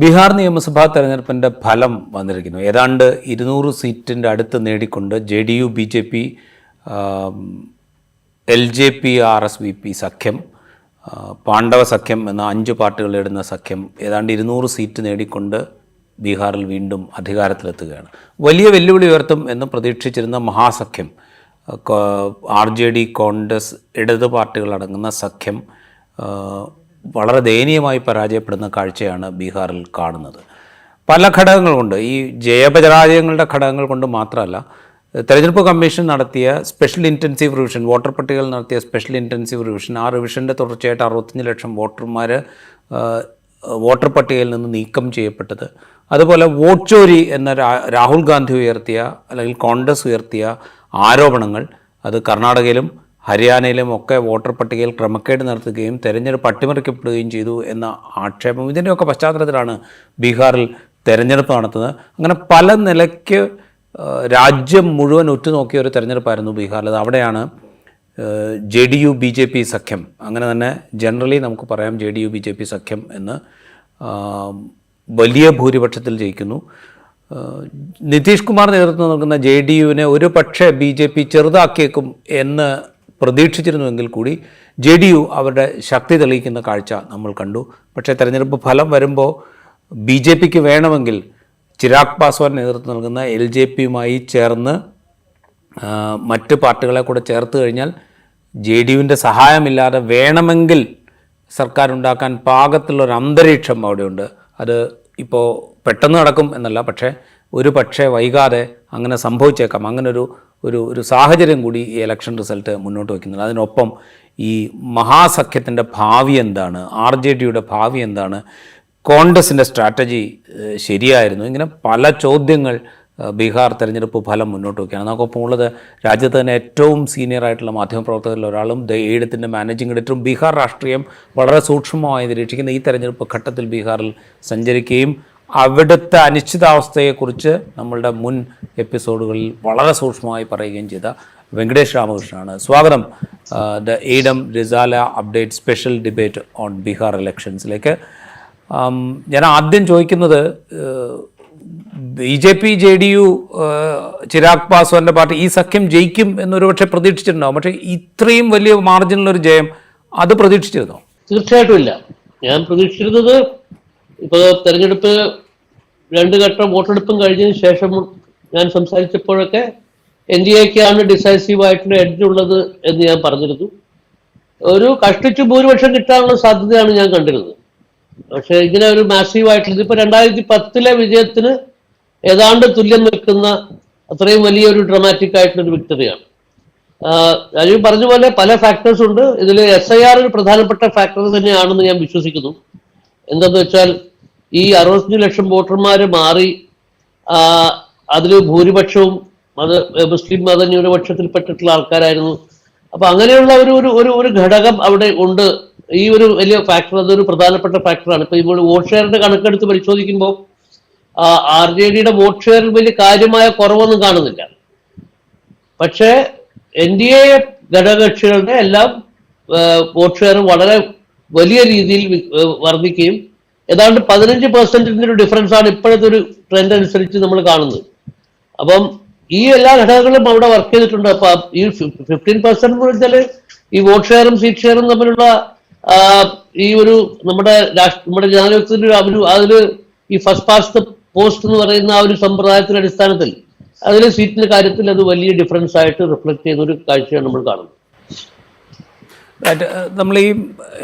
ബീഹാർ നിയമസഭാ തെരഞ്ഞെടുപ്പിന്റെ ഫലം വന്നിരിക്കുന്നു. ഏതാണ്ട് ഇരുന്നൂറ് സീറ്റിന്റെ അടുത്ത് നേടിക്കൊണ്ട് J D U B J P L J P R S V P സഖ്യം പാണ്ഡവ സഖ്യം എന്ന അഞ്ച് പാർട്ടികൾ ഇടുന്ന സഖ്യം ഏതാണ്ട് ഇരുന്നൂറ് സീറ്റ് നേടിക്കൊണ്ട് ബീഹാറിൽ വീണ്ടും അധികാരത്തിലെത്തുകയാണ്. വലിയ വെല്ലുവിളി ഉയർത്തും എന്ന് പ്രതീക്ഷിച്ചിരുന്ന മഹാസഖ്യം ആർ ജെ ഡി കോൺഗ്രസ് ഇടത് പാർട്ടികളടങ്ങുന്ന സഖ്യം വളരെ ദയനീയമായി പരാജയപ്പെടുന്ന കാഴ്ചയാണ് ബീഹാറിൽ കാണുന്നത്. പല ഘടകങ്ങളുണ്ട്. ഈ ജയപരാജയങ്ങളുടെ ഘടകങ്ങൾ കൊണ്ട് മാത്രമല്ല തെരഞ്ഞെടുപ്പ് കമ്മീഷൻ നടത്തിയ സ്പെഷ്യൽ ഇന്റൻസീവ് റിവിഷൻ വോട്ടർ പട്ടികയിൽ നടത്തിയ സ്പെഷ്യൽ ഇന്റൻസീവ് റിവിഷൻ ആ റിവിഷന്റെ തുടർച്ചയായിട്ട് അറുപത്തഞ്ച് ലക്ഷം വോട്ടർമാർ വോട്ടർ പട്ടികയിൽ നിന്ന് നീക്കം ചെയ്യപ്പെട്ടത്. അതുപോലെ വോട്ട് ചോരി എന്ന രാഹുൽ ഗാന്ധി ഉയർത്തിയ അല്ലെങ്കിൽ കോൺഗ്രസ് ഉയർത്തിയ ആരോപണങ്ങൾ അത് കർണാടകയിലും ഹരിയാനയിലും ഒക്കെ വോട്ടർ പട്ടികയിൽ ക്രമക്കേട് നടത്തുകയും തെരഞ്ഞെടുപ്പ് അട്ടിമറിക്കപ്പെടുകയും ചെയ്തു എന്ന ആക്ഷേപം ഇതിന്റെയൊക്കെ പശ്ചാത്തലത്തിലാണ് ബീഹാറിൽ തെരഞ്ഞെടുപ്പ് നടത്തുന്നത്. അങ്ങനെ പല നിലയ്ക്ക് രാജ്യം മുഴുവൻ ഉറ്റുനോക്കിയ ഒരു തെരഞ്ഞെടുപ്പായിരുന്നു ബീഹാറിൽ അവിടെയാണ് J D U B J P സഖ്യം. അങ്ങനെ തന്നെ ജനറലി നമുക്ക് പറയാം J D U B J P സഖ്യം എന്ന് വലിയ ഭൂരിപക്ഷത്തിൽ ജയിക്കുന്നു. നിതീഷ് കുമാർ നേതൃത്വം നൽകുന്ന ജെ ഡി യുവിനെ ഒരു പക്ഷേ ബി ജെ പി ചെറുതാക്കിയേക്കും എന്ന് പ്രതീക്ഷിച്ചിരുന്നുവെങ്കിൽ കൂടി ജെ ഡി യു അവരുടെ ശക്തി തെളിയിക്കുന്ന കാഴ്ച നമ്മൾ കണ്ടു. പക്ഷേ തെരഞ്ഞെടുപ്പ് ഫലം വരുമ്പോൾ ബി ജെ പിക്ക് വേണമെങ്കിൽ ചിരാഗ് പാസ്വാൻ നേതൃത്വം നൽകുന്ന എൽ ജെ പിയുമായി ചേർന്ന് മറ്റ് പാർട്ടികളെ കൂടെ ചേർത്ത് കഴിഞ്ഞാൽ ജെ ഡി യുവിന്റെ സഹായമില്ലാതെ വേണമെങ്കിൽ സർക്കാർ ഉണ്ടാക്കാൻ പാകത്തിലുള്ളൊരു അന്തരീക്ഷം അവിടെയുണ്ട്. അത് ഇപ്പോൾ പെട്ടെന്ന് നടക്കും എന്നല്ല. പക്ഷേ ഒരു പക്ഷേ വൈകാതെ അങ്ങനെ സംഭവിച്ചേക്കാം. അങ്ങനെ ഒരു ഒരു സാഹചര്യം കൂടി ഈ ഇലക്ഷൻ റിസൾട്ട് മുന്നോട്ട് വയ്ക്കുന്നുണ്ട് അതിനൊപ്പം ഈ മഹാസഖ്യത്തിന്റെ ഭാവി എന്താണ് ആർ ജെ ഡിയുടെ ഭാവി എന്താണ് കോൺഗ്രസിന്റെ സ്ട്രാറ്റജി ശരിയായിരുന്നു. ഇങ്ങനെ പല ചോദ്യങ്ങൾ ബീഹാർ തെരഞ്ഞെടുപ്പ് ഫലം മുന്നോട്ട് വയ്ക്കുകയാണ്. നമുക്കൊപ്പം ഉള്ളത് രാജ്യത്ത് തന്നെ ഏറ്റവും സീനിയർ ആയിട്ടുള്ള മാധ്യമപ്രവർത്തകരിൽ ഒരാളും ദ എയ്ഡത്തിന്റെ മാനേജിംഗ് എഡിറ്ററും ബീഹാർ രാഷ്ട്രീയം വളരെ സൂക്ഷ്മമായി നിരീക്ഷിക്കുന്ന ഈ തെരഞ്ഞെടുപ്പ് ഘട്ടത്തിൽ ബീഹാറിൽ സഞ്ചരിക്കുകയും അവിടുത്തെ അനിശ്ചിതാവസ്ഥയെക്കുറിച്ച് നമ്മളുടെ മുൻ എപ്പിസോഡുകളിൽ വളരെ സൂക്ഷ്മമായി പറയുകയും ചെയ്ത വെങ്കടേഷ് രാമകൃഷ്ണനാണ്. സ്വാഗതം ദ ഈഡം റിസാല update special debate on Bihar ഇലക്ഷൻസിലേക്ക്. ഞാൻ ആദ്യം ചോദിക്കുന്നത് B J P J D U Chirag പാസ്വാന്റെ പാർട്ടി ഈ സഖ്യം ജയിക്കും എന്നൊരു പക്ഷേ പ്രതീക്ഷിച്ചിട്ടുണ്ടാവും. പക്ഷേ ഇത്രയും വലിയ മാർജിനിലൊരു ജയം അത് പ്രതീക്ഷിച്ചിരുന്നോ? തീർച്ചയായിട്ടും ഇല്ല. ഞാൻ പ്രതീക്ഷിച്ചിരുന്നത് ഇപ്പോൾ തെരഞ്ഞെടുപ്പ് രണ്ട് ഘട്ടം വോട്ടെടുപ്പും കഴിഞ്ഞതിന് ശേഷം ഞാൻ സംസാരിച്ചപ്പോഴൊക്കെ എൻ ഡി എക്കാണ് ഡിസൈസീവ് ആയിട്ടുള്ള എഡ്ജ് ഉള്ളത് എന്ന് ഞാൻ പറഞ്ഞിരുന്നു. ഒരു കഷ്ടിച്ച് ഭൂരിപക്ഷം കിട്ടാനുള്ള സാധ്യതയാണ് ഞാൻ കണ്ടിരുന്നത്. പക്ഷെ ഇങ്ങനെ ഒരു മാസീവ് ആയിട്ടുള്ളത് ഇപ്പൊ രണ്ടായിരത്തി പത്തിലെ വിജയത്തിന് ഏതാണ്ട് തുല്യം നിൽക്കുന്ന അത്രയും വലിയൊരു ഡ്രമാറ്റിക് ആയിട്ടുള്ള ഒരു വിക്ടറിയാണ് രാജീവ് പറഞ്ഞ പോലെ പല ഫാക്ടേഴ്സ് ഉണ്ട്. ഇതിൽ എസ് ഐ ആർ ഒരു പ്രധാനപ്പെട്ട ഫാക്ടർ തന്നെയാണെന്ന് ഞാൻ വിശ്വസിക്കുന്നു. എന്തെന്ന് വെച്ചാൽ ഈ അറുപത്തഞ്ച് ലക്ഷം വോട്ടർമാർ മാറി അതിൽ ഭൂരിപക്ഷവും മത മുസ്ലിം മതന്യൂനപക്ഷത്തിൽപ്പെട്ടിട്ടുള്ള ആൾക്കാരായിരുന്നു. അപ്പൊ അങ്ങനെയുള്ള ഒരു ഒരു ഒരു ഘടകം അവിടെ ഉണ്ട്. ഈ ഒരു വലിയ ഫാക്ടർ അതൊരു പ്രധാനപ്പെട്ട ഫാക്ടറാണ് ഇപ്പൊ ഇപ്പോൾ വോട്ട് ഷെയറിന്റെ കണക്കെടുത്ത് പരിശോധിക്കുമ്പോൾ ആർ ജെ ഡിയുടെ വോട്ട് ഷെയറിൽ വലിയ കാര്യമായ കുറവൊന്നും കാണുന്നില്ല. പക്ഷേ എൻ ഡി എ ഘടകകക്ഷികളുടെ എല്ലാം വോട്ട് ഷെയർ വളരെ വലിയ രീതിയിൽ വർദ്ധിക്കുകയും ഏതാണ്ട് പതിനഞ്ച് പെർസെന്റിന്റെ ഒരു ഡിഫറൻസ് ആണ് ഇപ്പോഴത്തെ ഒരു ട്രെൻഡ് അനുസരിച്ച് നമ്മൾ കാണുന്നത്. അപ്പം ഈ എല്ലാ ഘടകങ്ങളും അവിടെ വർക്ക് ചെയ്തിട്ടുണ്ട്. അപ്പൊ ഈ ഫിഫ്റ്റീൻ പെർസെന്റ് എന്ന് വെച്ചാൽ ഈ വോട്ട് ഷെയറും സീറ്റ് ഷെയറും തമ്മിലുള്ള ഈ ഒരു നമ്മുടെ നമ്മുടെ ജനാധിപത്യത്തിന്റെ ഒരു അതിൽ ഈ ഫസ്റ്റ് പാസ്റ്റ് പോസ്റ്റ് എന്ന് പറയുന്ന ആ ഒരു സമ്പ്രദായത്തിന്റെ അടിസ്ഥാനത്തിൽ അതിൽ സീറ്റിന്റെ കാര്യത്തിൽ അത് വലിയ ഡിഫറൻസ് ആയിട്ട് റിഫ്ലക്ട് ചെയ്യുന്ന ഒരു കാഴ്ചയാണ് നമ്മൾ കാണുന്നത്. നമ്മൾ ഈ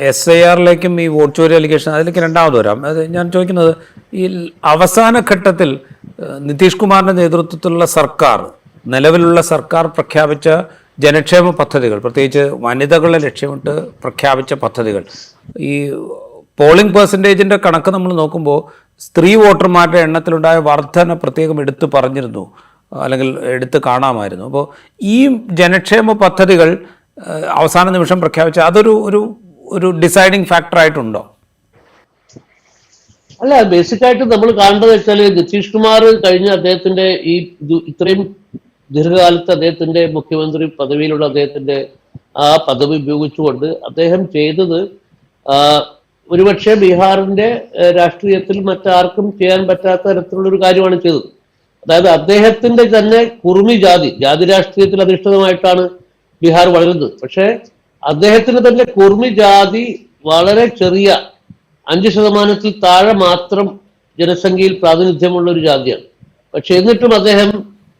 എസ് ഐ ആറിലേക്കും ഈ വോട്ട് ചോരി അലിഗേഷൻ അതിലേക്ക് രണ്ടാമത് വരാം. അത് ഞാൻ ചോദിക്കുന്നത് ഈ അവസാന ഘട്ടത്തിൽ ഏഹ്, നിതീഷ് കുമാറിന്റെ നേതൃത്വത്തിലുള്ള സർക്കാർ നിലവിലുള്ള സർക്കാർ പ്രഖ്യാപിച്ച ജനക്ഷേമ പദ്ധതികൾ പ്രത്യേകിച്ച് വനിതകളെ ലക്ഷ്യമിട്ട് പ്രഖ്യാപിച്ച പദ്ധതികൾ ഈ പോളിംഗ് പെർസെന്റേജിന്റെ കണക്ക് നമ്മൾ നോക്കുമ്പോൾ സ്ത്രീ വോട്ടർമാരുടെ എണ്ണത്തിലുണ്ടായ വർധന പ്രത്യേകം എടുത്തു പറഞ്ഞിരുന്നു അല്ലെങ്കിൽ എടുത്ത് കാണാമായിരുന്നു. അപ്പോൾ ഈ ജനക്ഷേമ പദ്ധതികൾ അവസാന നിമിഷം പ്രഖ്യാപിച്ച അതൊരു ഒരു ഒരു ഡിസൈഡിങ് ഫാക്ടർ ആയിട്ടുണ്ടോ? അല്ല ബേസിക് ആയിട്ട് നമ്മൾ കാണേണ്ടത് വെച്ചാൽ നിതീഷ് കുമാർ കഴിഞ്ഞ അദ്ദേഹത്തിന്റെ ഈ ഇത്രയും ദീർഘകാലത്ത് അദ്ദേഹത്തിന്റെ മുഖ്യമന്ത്രി പദവിയിലുള്ള അദ്ദേഹത്തിന്റെ ആ പദവി ഉപയോഗിച്ചുകൊണ്ട് അദ്ദേഹം ചെയ്തത് ഒരുപക്ഷെ ബീഹാറിന്റെ രാഷ്ട്രീയത്തിൽ മറ്റാർക്കും ചെയ്യാൻ പറ്റാത്ത തരത്തിലുള്ള ഒരു കാര്യമാണ് ചെയ്തത്. അതായത് അദ്ദേഹത്തിന്റെ തന്നെ കുറുമി ജാതി ജാതി രാഷ്ട്രീയത്തിൽ അധിഷ്ഠിതമായിട്ടാണ് ബീഹാർ വളരുന്നത്. പക്ഷേ അദ്ദേഹത്തിന് തന്നെ കുർമി ജാതി വളരെ ചെറിയ അഞ്ച് ശതമാനത്തിൽ താഴെ മാത്രം ജനസംഖ്യയിൽ പ്രാതിനിധ്യമുള്ള ഒരു ജാതിയാണ്. പക്ഷെ എന്നിട്ടും അദ്ദേഹം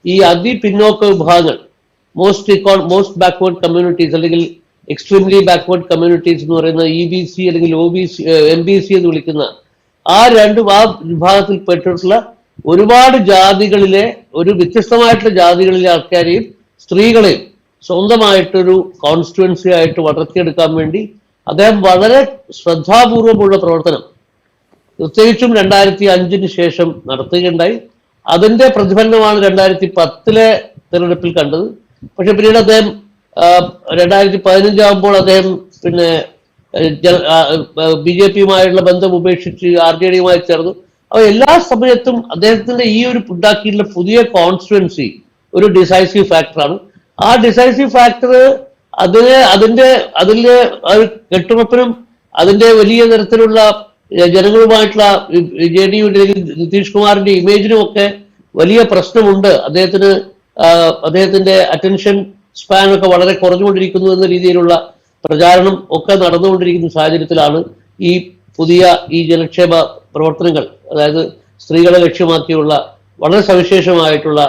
ഈ അതി പിന്നോക്ക വിഭാഗങ്ങൾ most eco most backward communities അല്ലെങ്കിൽ എക്സ്ട്രീംലി ബാക്ക്വേർഡ് കമ്മ്യൂണിറ്റീസ് എന്ന് പറയുന്ന ഇ ബി സി അല്ലെങ്കിൽ O B C M B C എന്ന് വിളിക്കുന്ന ആ രണ്ട് ആ വിഭാഗത്തിൽ പെട്ടിട്ടുള്ള ഒരുപാട് ജാതികളിലെ ഒരു വ്യത്യസ്തമായിട്ടുള്ള ജാതികളിലെ ആൾക്കാരെയും സ്ത്രീകളെയും സ്വന്തമായിട്ടൊരു കോൺസ്റ്റിറ്റ്യുവൻസി ആയിട്ട് വളർത്തിയെടുക്കാൻ വേണ്ടി അദ്ദേഹം വളരെ ശ്രദ്ധാപൂർവമുള്ള പ്രവർത്തനം പ്രത്യേകിച്ചും രണ്ടായിരത്തി അഞ്ചിന് ശേഷം നടത്തുകയുണ്ടായി. അതിന്റെ പ്രതിഫലനമാണ് രണ്ടായിരത്തി പത്തിലെ തെരഞ്ഞെടുപ്പിൽ കണ്ടത്. പക്ഷെ പിന്നീട് അദ്ദേഹം രണ്ടായിരത്തി പതിനഞ്ചാകുമ്പോൾ അദ്ദേഹം പിന്നെ ബി ജെ പിയുമായുള്ള ബന്ധം ഉപേക്ഷിച്ച് ആർ ജെ ഡിയുമായി ചേർന്നു. അപ്പോൾ എല്ലാ സമയത്തും അദ്ദേഹത്തിന്റെ ഈ ഒരു ഉണ്ടാക്കിയിട്ടുള്ള പുതിയ കോൺസ്റ്റിറ്റ്യുവൻസി ഒരു ഡിസൈസീവ് ഫാക്ടറാണ് ആ ഡിസൈസീവ് ഫാക്ടർ അതിന് അതിന്റെ അതിലെ കെട്ടുറപ്പിനും അതിന്റെ വലിയ തരത്തിലുള്ള ജനങ്ങളുമായിട്ടുള്ള ജെ ഡി യു നിതീഷ് കുമാറിന്റെ ഇമേജിനും ഒക്കെ വലിയ പ്രശ്നമുണ്ട്. അദ്ദേഹത്തിന് അദ്ദേഹത്തിന്റെ അറ്റൻഷൻ സ്പാൻ ഒക്കെ വളരെ കുറഞ്ഞുകൊണ്ടിരിക്കുന്നു എന്ന രീതിയിലുള്ള പ്രചാരണം ഒക്കെ നടന്നുകൊണ്ടിരിക്കുന്ന സാഹചര്യത്തിലാണ് ഈ പുതിയ ഈ ജനക്ഷേമ പ്രവർത്തനങ്ങൾ അതായത് സ്ത്രീകളെ ലക്ഷ്യമാക്കിയുള്ള വളരെ സവിശേഷമായിട്ടുള്ള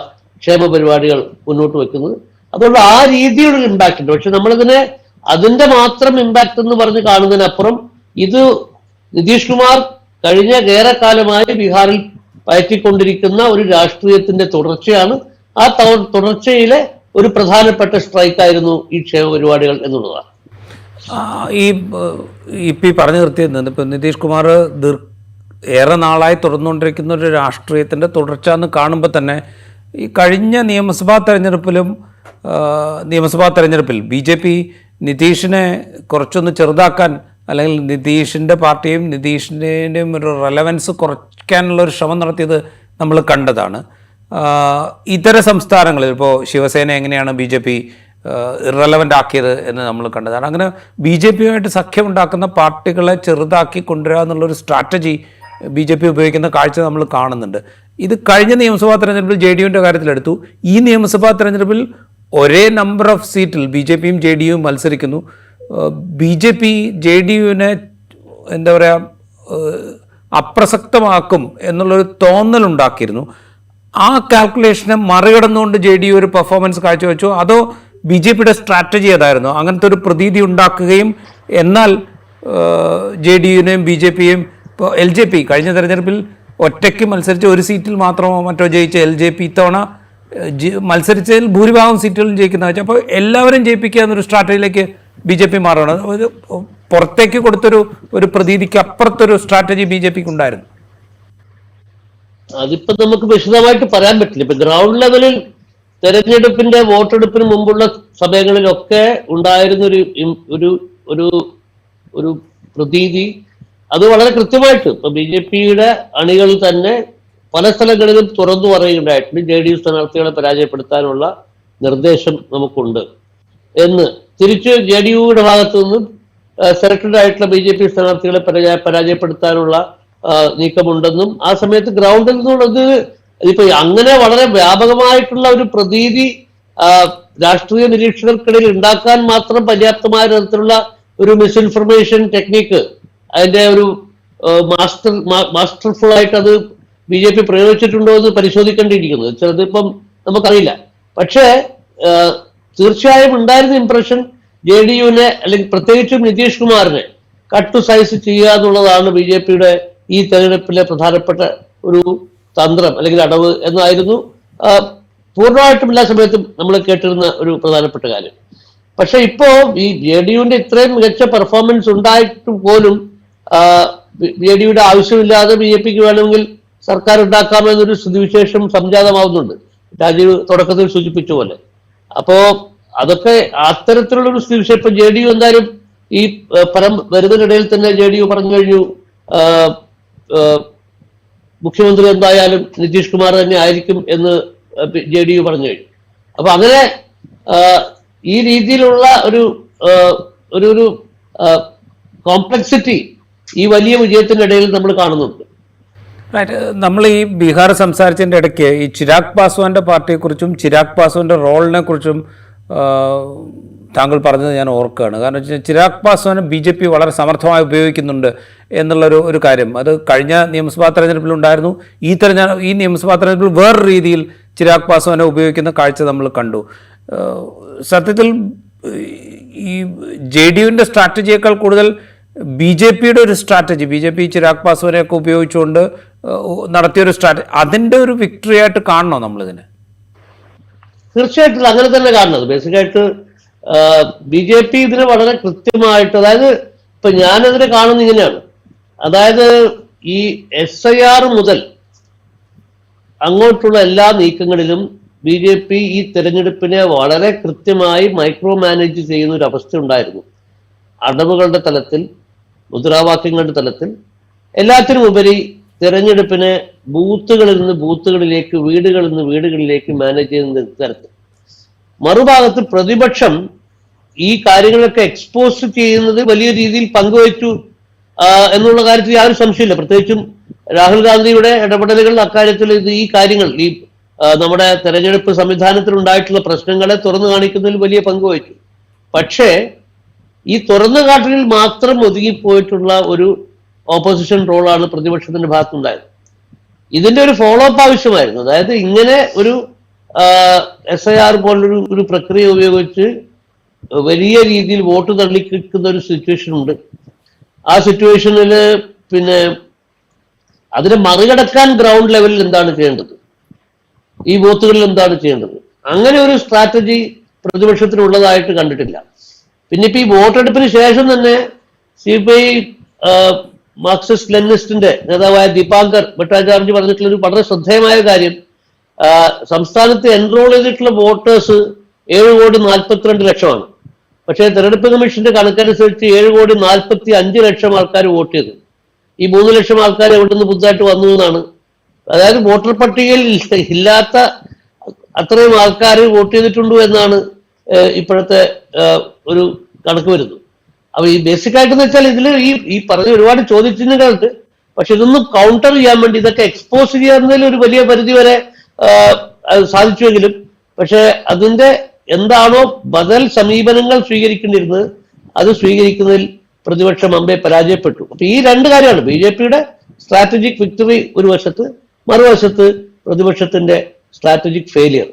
ക്ഷേമ പരിപാടികൾ മുന്നോട്ട് വെക്കുന്നത്. അതുകൊണ്ട് ആ രീതിയിലൊരു ഇമ്പാക്റ്റ് ഉണ്ട്. പക്ഷെ നമ്മളിതിനെ അതിന്റെ മാത്രം ഇമ്പാക്റ്റ് എന്ന് പറഞ്ഞ് കാണുന്നതിനപ്പുറം ഇത് നിതീഷ് കുമാർ കഴിഞ്ഞ ഏറെക്കാലമായി ബീഹാറിൽ പയറ്റിക്കൊണ്ടിരിക്കുന്ന ഒരു രാഷ്ട്രീയത്തിന്റെ തുടർച്ചയാണ്. ആ തുടർച്ചയിലെ ഒരു പ്രധാനപ്പെട്ട സ്ട്രൈക്ക് ആയിരുന്നു ഈ ക്ഷേമ പരിപാടികൾ എന്നുള്ളതാണ്. ഈ ഇപ്പൊ ഈ പറഞ്ഞു നിർത്തിയിരുന്നത് ഇപ്പം നിതീഷ് കുമാർ ഏറെ നാളായി തുടർന്നുകൊണ്ടിരിക്കുന്ന ഒരു രാഷ്ട്രീയത്തിന്റെ തുടർച്ച എന്ന് കാണുമ്പോൾ തന്നെ ഈ കഴിഞ്ഞ നിയമസഭാ തെരഞ്ഞെടുപ്പിലും നിയമസഭാ തെരഞ്ഞെടുപ്പിൽ ബി ജെ പി നിതീഷിനെ കുറച്ചൊന്ന് ചെറുതാക്കാൻ അല്ലെങ്കിൽ നിതീഷിന്റെ പാർട്ടിയും നിതീഷിന്റെയും ഒരു റെലവൻസ് കുറയ്ക്കാനുള്ള ഒരു ശ്രമം നടത്തിയത് നമ്മൾ കണ്ടതാണ്. ഇതര സംസ്ഥാനങ്ങളിൽ ഇപ്പോൾ ശിവസേന എങ്ങനെയാണ് ബി ജെ പി ഇറലവന്റ് ആക്കിയത് എന്ന് നമ്മൾ കണ്ടതാണ്. അങ്ങനെ ബി ജെ പിയുമായിട്ട് സഖ്യമുണ്ടാക്കുന്ന പാർട്ടികളെ ചെറുതാക്കി കൊണ്ടുവരിക എന്നുള്ളൊരു സ്ട്രാറ്റജി ബി ജെ പി ഉപയോഗിക്കുന്ന കാഴ്ച നമ്മൾ കാണുന്നുണ്ട്. ഇത് കഴിഞ്ഞ നിയമസഭാ തെരഞ്ഞെടുപ്പിൽ ജെ ഡി യുവിന്റെ കാര്യത്തിലെടുത്തു. ഈ നിയമസഭാ തെരഞ്ഞെടുപ്പിൽ ഒരേ നമ്പർ ഓഫ് സീറ്റിൽ ബി ജെ പിയും ജെ ഡി യുവും മത്സരിക്കുന്നു. B J P J D യുവിനെ എന്താ പറയുക അപ്രസക്തമാക്കും എന്നുള്ളൊരു തോന്നലുണ്ടാക്കിയിരുന്നു. ആ കാൽക്കുലേഷനെ മറികടന്നുകൊണ്ട് ജെ ഡി യു ഒരു പെർഫോമൻസ് കാഴ്ചവെച്ചു? അതോ ബി ജെ പിയുടെ സ്ട്രാറ്റജി അതായിരുന്നു അങ്ങനത്തെ ഒരു പ്രതീതി ഉണ്ടാക്കുകയും എന്നാൽ ജെ ഡി യുവിനെയും ബി ജെ പിയും ഇപ്പോൾ എൽ ജെ പി കഴിഞ്ഞ തെരഞ്ഞെടുപ്പിൽ ഒറ്റയ്ക്ക് മത്സരിച്ച് ഒരു സീറ്റിൽ മാത്രമോ മറ്റോ ജയിച്ച എൽ ജെ പി ഇത്തവണ മത്സരിച്ചതിൽ ഭൂരിഭാഗം സീറ്റുകളും ജയിക്കുന്ന വെച്ചാൽ അപ്പോൾ എല്ലാവരും ജയിപ്പിക്കുക എന്നൊരു സ്ട്രാറ്റജിയിലേക്ക് ബി ജെ പി മാറണം ഒരു പുറത്തേക്ക് കൊടുത്തൊരു ഒരു പ്രതീതിക്ക് അപ്പുറത്തൊരു സ്ട്രാറ്റജി ബി ജെ പിക്ക് ഉണ്ടായിരുന്നു അതിപ്പോ നമുക്ക് വിശദമായിട്ട് പറയാൻ പറ്റില്ല. ഇപ്പൊ ഗ്രൗണ്ട് ലെവലിൽ തെരഞ്ഞെടുപ്പിന്റെ വോട്ടെടുപ്പിന് മുമ്പുള്ള സമയങ്ങളിലൊക്കെ ഉണ്ടായിരുന്ന ഒരു ഒരു ഒരു ഒരു പ്രതീതി. അത് വളരെ കൃത്യമായിട്ട് ഇപ്പൊ ബി ജെ പിയുടെ അണികൾ തന്നെ പല സ്ഥലങ്ങളിലും തുറന്നു പറയുകയുണ്ടായിട്ടുണ്ട് ജെ ഡി യു സ്ഥാനാർത്ഥികളെ പരാജയപ്പെടുത്താനുള്ള നിർദ്ദേശം നമുക്കുണ്ട്. എന്ന് തിരിച്ച് ജെ ഡി യുയുടെ ഭാഗത്തു നിന്നും സെലക്ടഡ് ആയിട്ടുള്ള ബി ജെ പി സ്ഥാനാർത്ഥികളെ പരാജയ പരാജയപ്പെടുത്താനുള്ള നീക്കമുണ്ടെന്നും ആ സമയത്ത് ഗ്രൗണ്ടിൽ നിന്നുള്ളത് ഇപ്പൊ അങ്ങനെ വളരെ വ്യാപകമായിട്ടുള്ള ഒരു പ്രതീതി രാഷ്ട്രീയ നിരീക്ഷകർക്കിടയിൽ ഉണ്ടാക്കാൻ മാത്രം പര്യാപ്തമായ തരത്തിലുള്ള ഒരു മിസ്ഇൻഫർമേഷൻ ടെക്നിക്ക് അതിന്റെ ഒരു മാസ്റ്റർ മാസ്റ്റർഫുൾ ആയിട്ട് അത് ബി ജെ പി പ്രയോഗിച്ചിട്ടുണ്ടോ എന്ന് പരിശോധിക്കേണ്ടിയിരിക്കുന്നത് ചിലതിപ്പം നമുക്കറിയില്ല. പക്ഷേ തീർച്ചയായും ഉണ്ടായിരുന്ന ഇംപ്രഷൻ ജെ ഡി യുവിനെ അല്ലെങ്കിൽ പ്രത്യേകിച്ചും നിതീഷ് കുമാറിനെ കട്ടു സൈസ് ചെയ്യുക എന്നുള്ളതാണ് ബി ജെ പിയുടെ ഈ തെരഞ്ഞെടുപ്പിലെ പ്രധാനപ്പെട്ട ഒരു തന്ത്രം അല്ലെങ്കിൽ അടവ് എന്നായിരുന്നു. പൂർണമായിട്ടും എല്ലാ സമയത്തും നമ്മൾ കേട്ടിരുന്ന ഒരു പ്രധാനപ്പെട്ട കാര്യം. പക്ഷെ ഇപ്പോ ഈ ജെ ഡി യുവിന്റെ ഇത്രയും മികച്ച പെർഫോമൻസ് ഉണ്ടായിട്ട് പോലും ജെ ഡി യുടെ ആവശ്യമില്ലാതെ ബി ജെ പിക്ക് വേണമെങ്കിൽ സർക്കാർ ഉണ്ടാക്കാമെന്നൊരു സ്ഥിതിവിശേഷം സംജാതമാവുന്നുണ്ട്. രാജീവ് തുടക്കത്തിൽ സൂചിപ്പിച്ച പോലെ. അപ്പോ അതൊക്കെ അത്തരത്തിലുള്ളൊരു സ്ഥിതിവിശേഷം ഇപ്പൊ ജെ ഡി യു എന്തായാലും ഈ പരം വരുന്നതിനിടയിൽ തന്നെ ജെ ഡി യു പറഞ്ഞു കഴിഞ്ഞു. മുഖ്യമന്ത്രി എന്തായാലും നിതീഷ് കുമാർ തന്നെ ആയിരിക്കും എന്ന് ജെ ഡി യു പറഞ്ഞു കഴിഞ്ഞു. അപ്പൊ അങ്ങനെ ഈ രീതിയിലുള്ള ഒരു ഒരു ഒരു കോംപ്ലക്സിറ്റി ഈ വലിയ വിജയത്തിനിടയിൽ നമ്മൾ കാണുന്നുണ്ട്. റൈറ്റ് നമ്മൾ ഈ ബീഹാർ സംസാരിച്ചതിന്റെ ഇടയ്ക്ക് ഈ ചിരാഗ് പാസ്വാന്റെ പാർട്ടിയെക്കുറിച്ചും ചിരാഗ് പാസ്വാന്റെ റോളിനെ കുറിച്ചും താങ്കൾ പറഞ്ഞത് ഞാൻ ഓർക്കുകയാണ്. കാരണം വെച്ചാൽ ചിരാഗ് പാസ്വാനെ ബി ജെ പി വളരെ സമർത്ഥമായി ഉപയോഗിക്കുന്നുണ്ട് എന്നുള്ളൊരു ഒരു കാര്യം. അത് കഴിഞ്ഞ നിയമസഭാ തെരഞ്ഞെടുപ്പിൽ ഉണ്ടായിരുന്നു. ഈ തെരഞ്ഞെടുപ്പ് ഈ നിയമസഭാ തെരഞ്ഞെടുപ്പിൽ വേറൊരു രീതിയിൽ ചിരാഗ് പാസ്വാനെ ഉപയോഗിക്കുന്ന കാഴ്ച നമ്മൾ കണ്ടു. സത്യത്തിൽ ഈ ജെ ഡി യുവിന്റെ സ്ട്രാറ്റജിയേക്കാൾ കൂടുതൽ ബി ജെ പിയുടെ ഒരു strategy B J P Chirag പാസ്വാനെയൊക്കെ ഉപയോഗിച്ചുകൊണ്ട് നടത്തിയൊരു സ്ട്രാറ്റജി അതിന്റെ ഒരു വിക്ടറി ആയിട്ട് കാണണോ നമ്മളിതിനെ? തീർച്ചയായിട്ടും അങ്ങനെ തന്നെ കാണുന്നത് ബേസിക്കായിട്ട് ബി ജെ പി ഇതിന് വളരെ കൃത്യമായിട്ട് അതായത് ഇപ്പൊ ഞാനതിനെ കാണുന്നത് ഇങ്ങനെയാണ്. അതായത് ഈ എസ് ഐ ആർ മുതൽ അങ്ങോട്ടുള്ള എല്ലാ നീക്കങ്ങളിലും ബി ജെ പി ഈ തെരഞ്ഞെടുപ്പിനെ വളരെ കൃത്യമായി മൈക്രോ മാനേജ് ചെയ്യുന്ന ഒരു അവസ്ഥ ഉണ്ടായിരുന്നു. അടവുകളുടെ തലത്തിൽ മുദ്രാവാക്യങ്ങളുടെ തലത്തിൽ എല്ലാത്തിനും ഉപരി തെരഞ്ഞെടുപ്പിനെ ബൂത്തുകളിൽ നിന്ന് ബൂത്തുകളിലേക്ക് വീടുകളിൽ നിന്ന് വീടുകളിലേക്ക് മാനേജ് ചെയ്യുന്ന തരത്തിൽ. മറുഭാഗത്ത് പ്രതിപക്ഷം ഈ കാര്യങ്ങളൊക്കെ എക്സ്പോസ് ചെയ്യുന്നത് വലിയ രീതിയിൽ പങ്കുവച്ചു എന്നുള്ള കാര്യത്തിൽ യാതൊരു സംശയമില്ല പ്രത്യേകിച്ചും രാഹുൽ ഗാന്ധിയുടെ ഇടപെടലുകൾ അക്കാര്യത്തിൽ ഇത് ഈ കാര്യങ്ങൾ ഈ നമ്മുടെ തെരഞ്ഞെടുപ്പ് സംവിധാനത്തിൽ ഉണ്ടായിട്ടുള്ള പ്രശ്നങ്ങളെ തുറന്നു കാണിക്കുന്നതിൽ വലിയ പങ്ക് വഹിച്ചു പക്ഷേ ഈ തുറന്നു കാട്ടലിൽ മാത്രം ഒതുങ്ങിപ്പോയിട്ടുള്ള ഒരു ഓപ്പോസിഷൻ റോളാണ് പ്രതിപക്ഷത്തിന്റെ ഭാഗത്തുണ്ടായത് ഇതിന്റെ ഒരു ഫോളോ അപ്പ് ആവശ്യമായിരുന്നു. അതായത് ഇങ്ങനെ ഒരു എസ് ഐ ആർ പോലൊരു ഒരു പ്രക്രിയ ഉപയോഗിച്ച് വലിയ രീതിയിൽ വോട്ട് തള്ളിക്കുന്ന ഒരു സിറ്റുവേഷൻ ഉണ്ട്. ആ സിറ്റുവേഷനിൽ പിന്നെ അതിനെ മറികടക്കാൻ ഗ്രൗണ്ട് ലെവലിൽ എന്താണ് ചെയ്യേണ്ടത്? ഈ ബൂത്തുകളിൽ എന്താണ് ചെയ്യേണ്ടത്? അങ്ങനെ ഒരു സ്ട്രാറ്റജി പ്രതിപക്ഷത്തിനുള്ളതായിട്ട് കണ്ടിട്ടില്ല. പിന്നെ ഇപ്പൊ ഈ വോട്ടെടുപ്പിന് ശേഷം തന്നെ സി പി ഐ മാർക്സിസ്റ്റ് ലെനിനിസ്റ്റിന്റെ നേതാവായ ദീപാങ്കർ ഭട്ടാചാർജി പറഞ്ഞിട്ടുള്ള ഒരു വളരെ ശ്രദ്ധേയമായ കാര്യം സംസ്ഥാനത്ത് എൻറോൾ ചെയ്തിട്ടുള്ള വോട്ടേഴ്സ് ഏഴ് കോടി നാൽപ്പത്തിരണ്ട് ലക്ഷമാണ്. പക്ഷേ തെരഞ്ഞെടുപ്പ് കമ്മീഷന്റെ കണക്കനുസരിച്ച് ഏഴ് കോടി നാൽപ്പത്തി അഞ്ച് ലക്ഷം ആൾക്കാർ വോട്ട് ചെയ്തു. ഈ മൂന്ന് ലക്ഷം ആൾക്കാർ എവിടെ നിന്ന് പുതുതായിട്ട് വന്നു എന്നാണ്. അതായത് വോട്ടർ പട്ടികയിൽ ഇല്ലാത്ത അത്രയും ആൾക്കാർ വോട്ട് ചെയ്തിട്ടുണ്ടോ എന്നാണ് ഇപ്പോഴത്തെ ഒരു കണക്ക് വരുന്നത്. അപ്പൊ ഈ ബേസിക് ആയിട്ടെന്ന് വെച്ചാൽ ഇതിൽ ഈ ഈ പറഞ്ഞ ഒരുപാട് ചോദ്യചിഹ്നങ്ങളുണ്ട്. പക്ഷെ ഇതൊന്നും കൗണ്ടർ ചെയ്യാൻ വേണ്ടി ഇതൊക്കെ എക്സ്പോസ് ചെയ്യുന്നതിൽ ഒരു വലിയ പരിധി വരെ സാധിച്ചുവെങ്കിലും പക്ഷെ അതിന്റെ എന്താണോ ബദൽ സമീപനങ്ങൾ സ്വീകരിക്കേണ്ടിരുന്നത് അത് സ്വീകരിക്കുന്നതിൽ പ്രതിപക്ഷം അമ്പെ പരാജയപ്പെട്ടു. അപ്പൊ ഈ രണ്ട് കാര്യമാണ്. ബി ജെ പിയുടെ സ്ട്രാറ്റജിക് വിക്ടറി ഒരു വശത്ത് മറുവശത്ത് പ്രതിപക്ഷത്തിന്റെ സ്ട്രാറ്റജിക് ഫെയിലിയർ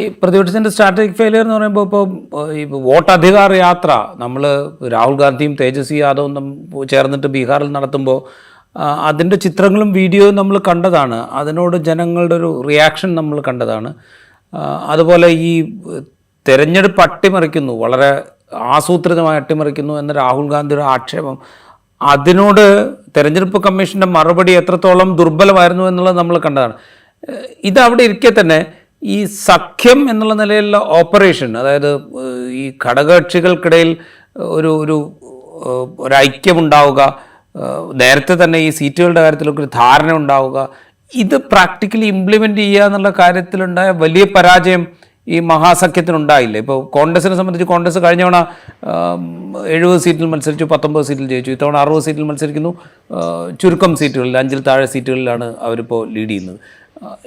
ഈ പ്രതിപക്ഷത്തിന്റെ സ്ട്രാറ്റജിക് ഫെയിലിയർ എന്ന് പറയുമ്പോൾ ഇപ്പോൾ ഈ വോട്ടധികാർ യാത്ര നമ്മൾ രാഹുൽ ഗാന്ധിയും തേജസ്വി യാദവും ചേർന്നിട്ട് ബീഹാറിൽ നടത്തുമ്പോൾ അതിന്റെ ചിത്രങ്ങളും വീഡിയോയും നമ്മൾ കണ്ടതാണ്. അതിനോട് ജനങ്ങളുടെ ഒരു റിയാക്ഷൻ നമ്മൾ കണ്ടതാണ്. അതുപോലെ ഈ തെരഞ്ഞെടുപ്പ് അട്ടിമറിക്കുന്നു വളരെ ആസൂത്രിതമായി അട്ടിമറിക്കുന്നു എന്ന രാഹുൽ ഗാന്ധിയുടെ ആക്ഷേപം. അതിനോട് തെരഞ്ഞെടുപ്പ് കമ്മീഷന്റെ മറുപടി എത്രത്തോളം ദുർബലമായിരുന്നു എന്നുള്ളത് നമ്മൾ കണ്ടതാണ്. ഇതവിടെ ഇരിക്കെ തന്നെ ഈ സഖ്യം എന്നുള്ള നിലയിലുള്ള ഓപ്പറേഷൻ അതായത് ഈ ഘടകകക്ഷികൾക്കിടയിൽ ഒരു ഒരു ഒരു ഐക്യമുണ്ടാവുക നേരത്തെ തന്നെ ഈ സീറ്റുകളുടെ കാര്യത്തിലൊക്കെ ഒരു ധാരണ ഉണ്ടാവുക ഇത് പ്രാക്ടിക്കലി ഇംപ്ലിമെന്റ് ചെയ്യുക എന്നുള്ള കാര്യത്തിലുണ്ടായ വലിയ പരാജയം ഈ മഹാസഖ്യത്തിനുണ്ടായില്ല. ഇപ്പോൾ കോൺഗ്രസിനെ സംബന്ധിച്ച് കോൺഗ്രസ് കഴിഞ്ഞ തവണ എഴുപത് സീറ്റിൽ മത്സരിച്ചു പത്തൊമ്പത് സീറ്റിൽ ജയിച്ചു. ഇത്തവണ അറുപത് സീറ്റിൽ മത്സരിക്കുന്നു. ചുരുക്കം സീറ്റുകളിൽ അഞ്ചിൽ താഴെ സീറ്റുകളിലാണ് അവരിപ്പോൾ ലീഡ് ചെയ്യുന്നത്.